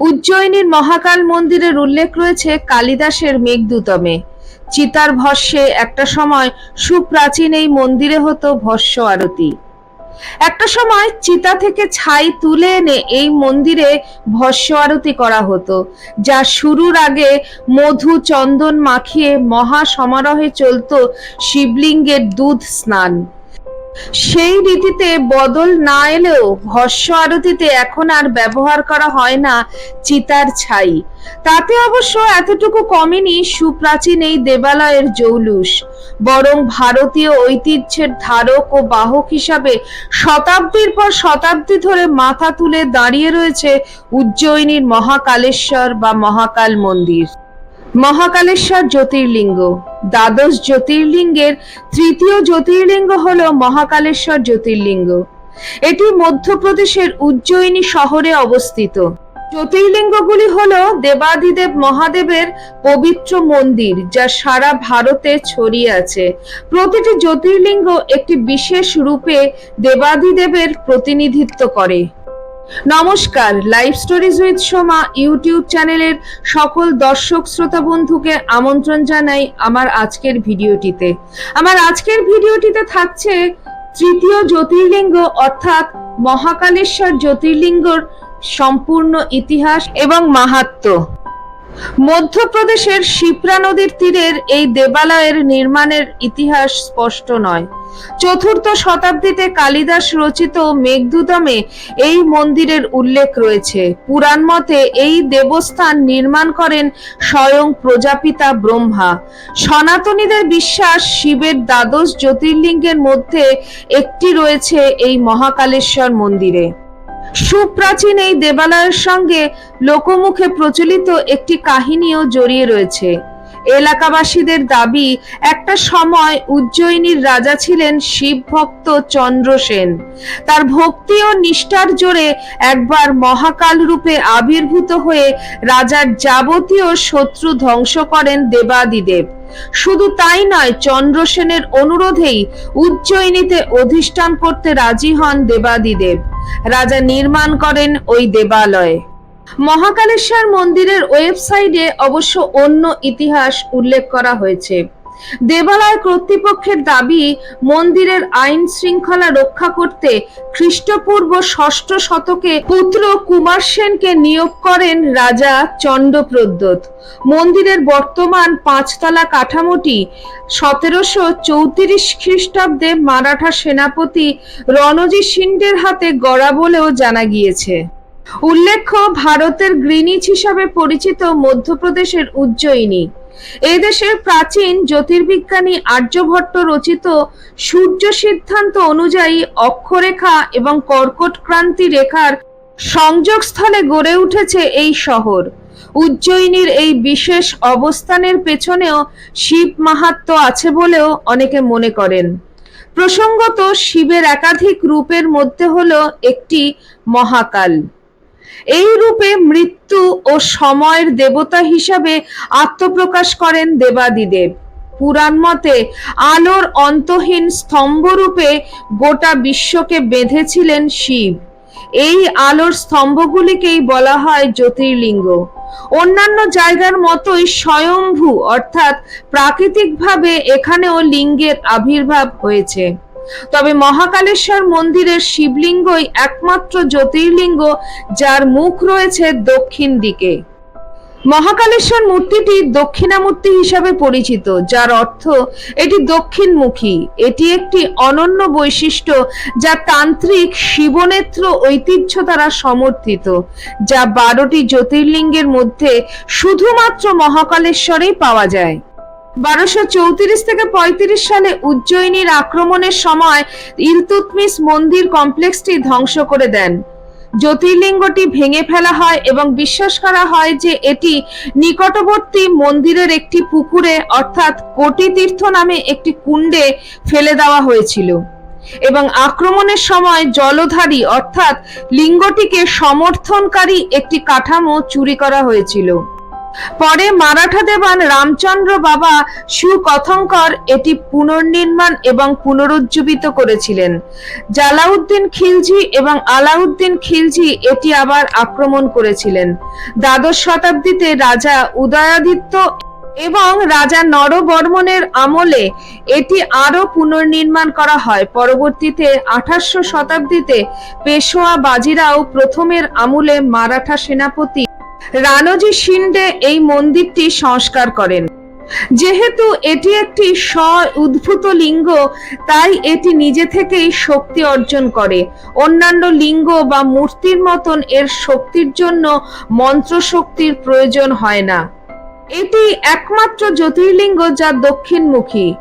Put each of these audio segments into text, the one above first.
উজ্জয়িনীর মহাকাল মন্দিরের উল্লেখ রয়েছে কালিদাসের মেঘদূতমে। চিতার ভস্যে একটা সময় সুপ্রাচীন এই মন্দিরে হতো ভস্য আরতি। একটা সময় চিতা থেকে ছাই তুলে এনে এই মন্দিরে ভস্য আরতি করা হতো, যা শুরুর আগে মধু চন্দন মাখিয়ে মহা সমারোহে চলতো শিবলিঙ্গের দুধ স্নান। সেই রীতিতে বদল না এলেও ভস্য আরতিতে এখন আর ব্যবহার করা হয় না চিতার ছাই। তাতে অবশ্য এতটুকু কমেনি সুপ্রাচীন এই দেবালয়ের জৌলুস। বরং ভারতীয় ঐতিহ্যের ধারক ও বাহক হিসাবে শতাব্দীর পর শতাব্দী ধরে মাথা তুলে দাঁড়িয়ে রয়েছে উজ্জয়িনীর মহাকালেশ্বর বা মহাকাল মন্দির। মহাকালেশ্বর জ্যোতির্লিঙ্গ। দ্বাদশ জ্যোতির্লিঙ্গের তৃতীয় জ্যোতির্লিঙ্গ হল মহাকালেশ্বর জ্যোতির্লিঙ্গ। এটি মধ্যপ্রদেশের উজ্জয়িনী শহরে অবস্থিত। জ্যোতির্লিঙ্গগুলি হল দেবাদিদেব মহাদেবের পবিত্র মন্দির, যা সারা ভারতে ছড়িয়ে আছে। প্রতিটি জ্যোতির্লিঙ্গ একটি বিশেষ রূপে দেবাদিদেবের প্রতিনিধিত্ব করে। নমস্কার live stories with Soma YouTube চ্যানেলের সকল দর্শক শ্রোতা বন্ধুকে আমন্ত্রণ জানাই আমার আজকের ভিডিওটিতে। আমার আজকের ভিডিওটিতে থাকছে তৃতীয় জ্যোতির্লিঙ্গ অর্থাৎ মহাকালেশ্বর জ্যোতির্লিঙ্গর সম্পূর্ণ ইতিহাস এবং মাহাত্ম্য মধ্যপ্রদেশের শিপ্রা নদীর তীরের এই দেবালয়ের নির্মাণের ইতিহাস স্পষ্ট নয়। চতুর্থ শতাব্দীতে কালিদাস রচিত মেঘদূতমে এই মন্দিরের উল্লেখ রয়েছে। পুরাণ মতে এই দেবস্থান নির্মাণ করেন স্বয়ং প্রজাপিতা ব্রহ্মা। সনাতনীদের বিশ্বাস শিবের দ্বাদশ জ্যোতির্লিঙ্গের মধ্যে একটি রয়েছে এই মহাকালেশ্বর মন্দিরে। সুপ্রাচীন এই দেবালয়ের সঙ্গে লোকমুখে প্রচলিত একটি কাহিনীও জড়িয়ে রয়েছে। এলাকাবাসীদের দাবি, একটা সময় উজ্জয়িনীর রাজা ছিলেন শিব ভক্ত চন্দ্রসেন তার ভক্তি ও নিষ্ঠার জোরে একবার মহাকাল রূপে আবির্ভূত হয়ে রাজার যাবতীয় শত্রু ধ্বংস করেন দেবাদিদেব। শুধু তাই নয় চন্দ্রসেনের অনুরোধেই উজ্জয়িনীতে অধিষ্ঠান করতে রাজি হন দেবাদিদেব। রাজা নির্মাণ করেন ওই দেবালয়ে। মহাকালেশ্বর মন্দিরের ওয়েবসাইটে অবশ্য অন্য ইতিহাস উল্লেখ করা হয়েছে। দেবালয় কর্তৃপক্ষের দাবি, মন্দিরের আইন শৃঙ্খলা রক্ষা করতে খ্রিস্টপূর্ব ষষ্ঠ শতকে পুত্র কুমার সেনকে নিয়োগ করেন রাজা চণ্ডপ্রদ্যোত মন্দিরের বর্তমান পাঁচতলা কাঠামোটি সতেরোশো চৌত্রিশ খ্রিস্টাব্দে মারাঠা সেনাপতি রণজি সিন্ডের হাতে গড়া বলেও জানা গিয়েছে। উল্লেখ্য, ভারতের গ্রিনিচ হিসাবে পরিচিত মধ্যপ্রদেশের উজ্জয়িনী। এই দেশের প্রাচীন জ্যোতির্বিজ্ঞানী আর্যভট্ট রচিত সূর্য সিদ্ধান্ত অনুযায়ী অক্ষরেখা এবং কর্কট ক্রান্তি রেখার সংযোগস্থলে গড়ে উঠেছে এই শহর। উজ্জয়িনীর এই বিশেষ অবস্থানের পেছনেও শিব মাহাত্ম্য আছে বলেও অনেকে মনে করেন। প্রসঙ্গত শিবের একাধিক রূপের মধ্যে হলো একটি মহাকাল। এই রূপে মৃত্যু ও সময়ের দেবতা হিসাবে আত্মপ্রকাশ করেন দেবাদিদেব। পুরাণ মতে আলোর অন্তহীন স্তম্ভরূপে গোটা বিশ্বকে বেঁধেছিলেন শিব। এই আলোর স্তম্ভগুলিকেই বলা হয় জ্যোতির্লিঙ্গ। অন্যান্য জায়গার মতোই স্বয়ংভূ অর্থাৎ প্রাকৃতিকভাবে এখানেও লিঙ্গের আবির্ভাব হয়েছে। তবে মহাকালেশ্বর মন্দিরের শিবলিঙ্গই একমাত্র জ্যোতির্লিঙ্গ যার মুখ রয়েছে দক্ষিণ দিকে। মহাকালেশ্বর মূর্তিটি দক্ষিণামূর্তি হিসাবে পরিচিত, যার অর্থ এটি দক্ষিণমুখী। এটি একটি অনন্য বৈশিষ্ট্য যা তান্ত্রিক শিবনেত্র ঐতিহ্য দ্বারা সমর্থিত, যা বারোটি জ্যোতির্লিঙ্গের মধ্যে শুধুমাত্র মহাকালেশ্বরেই পাওয়া যায়। বারোশো চৌত্রিশ থেকে পঁয়ত্রিশ সালে উজ্জয়িনীর আক্রমণের সময় ইলতুৎমিশ মন্দির কমপ্লেক্সটি ধ্বংস করে দেন। জ্যোতির্লিঙ্গটি ভেঙে ফেলা হয় এবং বিশ্বাস করা হয় যে এটি নিকটবর্তী মন্দিরের একটি পুকুরে, অর্থাৎ কোটি তীর্থ নামে একটি কুণ্ডে ফেলে দেওয়া হয়েছিল। এবং আক্রমণের সময় জলধারী, অর্থাৎ লিঙ্গটিকে সমর্থনকারী একটি কাঠামো চুরি করা হয়েছিল। পরে মারাঠা দেবান রামচন্দ্র বাবা সুকথঙ্কর এটি পুনর্নির্মাণ এবং পুনরুজ্জীবিত করেছিলেন। জালাউদ্দিন খিলজি এবং আলাউদ্দিন খিলজি এটি আবার আক্রমণ করেছিলেন। দ্বাদশ শতাব্দীতে রাজা উদয়াদিত্য এবং রাজা নরবর্মনের আমলে এটি আরও পুনর্নির্মাণ করা হয়। পরবর্তীতে আঠাশশো শতাব্দীতে পেশোয়া বাজিরাও প্রথমের আমলে মারাঠা সেনাপতি রানজি শিন্ডে এই মন্দিরটি সংস্কার করেন। যেহেতু এটি একটি স্ব উদ্ভূত লিঙ্গ, তাই এটি নিজে থেকেই শক্তি অর্জন করে। অন্যান্য লিঙ্গ বা মূর্তির মতন এর শক্তির জন্য মন্ত্র শক্তির প্রয়োজন হয় না। এটি একমাত্র জ্যোতির্লিঙ্গ যা দক্ষিণমুখী।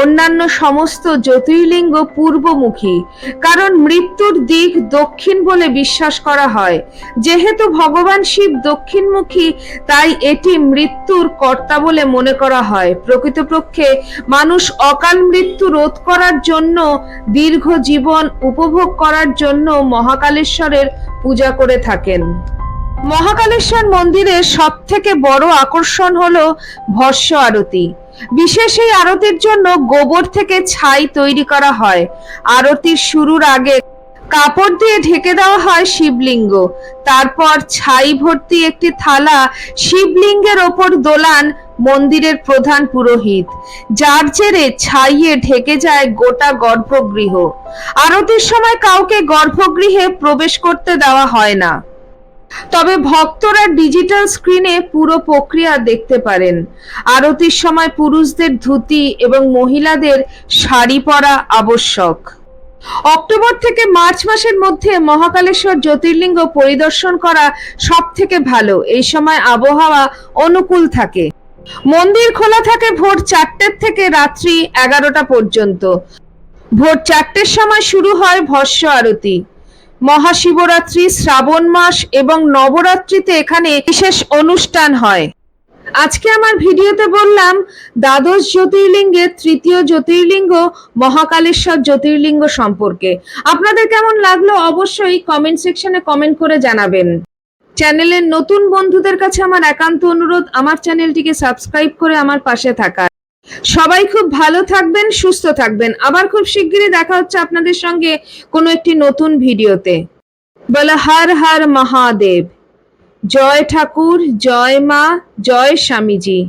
অন্যান্য সমস্ত জ্যোতির্লিঙ্গ পূর্বমুখী, কারণ মৃত্যুর দিক দক্ষিণ বলে বিশ্বাস করা হয়। যেহেতু ভগবান শিব দক্ষিণমুখী, তাই এটি মৃত্যুর কর্তা বলে মনে করা হয়। প্রকৃতপক্ষে মানুষ অকাল মৃত্যু রোধ করার জন্য, দীর্ঘ জীবন উপভোগ করার জন্য মহাকালেশ্বরের পূজা করে থাকেন। মহাকালেশ্বর মন্দিরের সব থেকে বড় আকর্ষণ হলো ভস্য আরতি। বিশেষ এই আরতির জন্য গোবর থেকে ছাই তৈরি করা হয়। আরতির শুরুর আগে কাপড় দিয়ে ঢেকে দেওয়া হয় শিবলিঙ্গ। তারপর ছাই ভর্তি একটি থালা শিবলিঙ্গের ওপর দোলান মন্দিরের প্রধান পুরোহিত। যার জেরে ছাইয়ে ঢেকে যায় গোটা গর্ভগৃহ। আরতির সময় কাউকে গর্ভগৃহে প্রবেশ করতে দেওয়া হয় না। তবে ভক্তরা ডিজিটাল স্ক্রিনে পুরো প্রক্রিয়া দেখতে পারেন। আরতির সময় পুরুষদের ধুতি এবং মহিলাদের শাড়ি পরা আবশ্যক। অক্টোবর থেকে মার্চ মাসের মধ্যে মহাকালেশ্বর জ্যোতির্লিঙ্গ পরিদর্শন করা সব থেকে ভালো। এই সময় আবহাওয়া অনুকূল থাকে। মন্দির খোলা থাকে ভোর চারটের থেকে রাত্রি এগারোটা পর্যন্ত। ভোর চারটের সময় শুরু হয় ভস্য আরতি। মহাশিবরাত্রি, শ্রাবণ মাস এবং নবরাত্রিতে এখানে বিশেষ অনুষ্ঠান হয়। আজকে আমার ভিডিওতে বললাম, দ্বাদশ জ্যোতির্লিঙ্গের তৃতীয় জ্যোতির্লিঙ্গ, মহাকালেশ্বর জ্যোতির্লিঙ্গ সম্পর্কে। আপনাদের কেমন লাগল অবশ্যই কমেন্ট সেকশনে কমেন্ট করে জানাবেন। চ্যানেলের নতুন বন্ধুদের কাছে আমার একান্ত অনুরোধ, আমার চ্যানেলটিকে সাবস্ক্রাইব করে আমার পাশে থাকা সবাই খুব ভালো থাকবেন, সুস্থ থাকবেন। আবার খুব শিগগিরই দেখা হচ্ছে আপনাদের সঙ্গে কোনো একটি নতুন ভিডিওতে। বলা হর হর মহাদেব। জয় ঠাকুর, জয় মা, জয় স্বামীজি।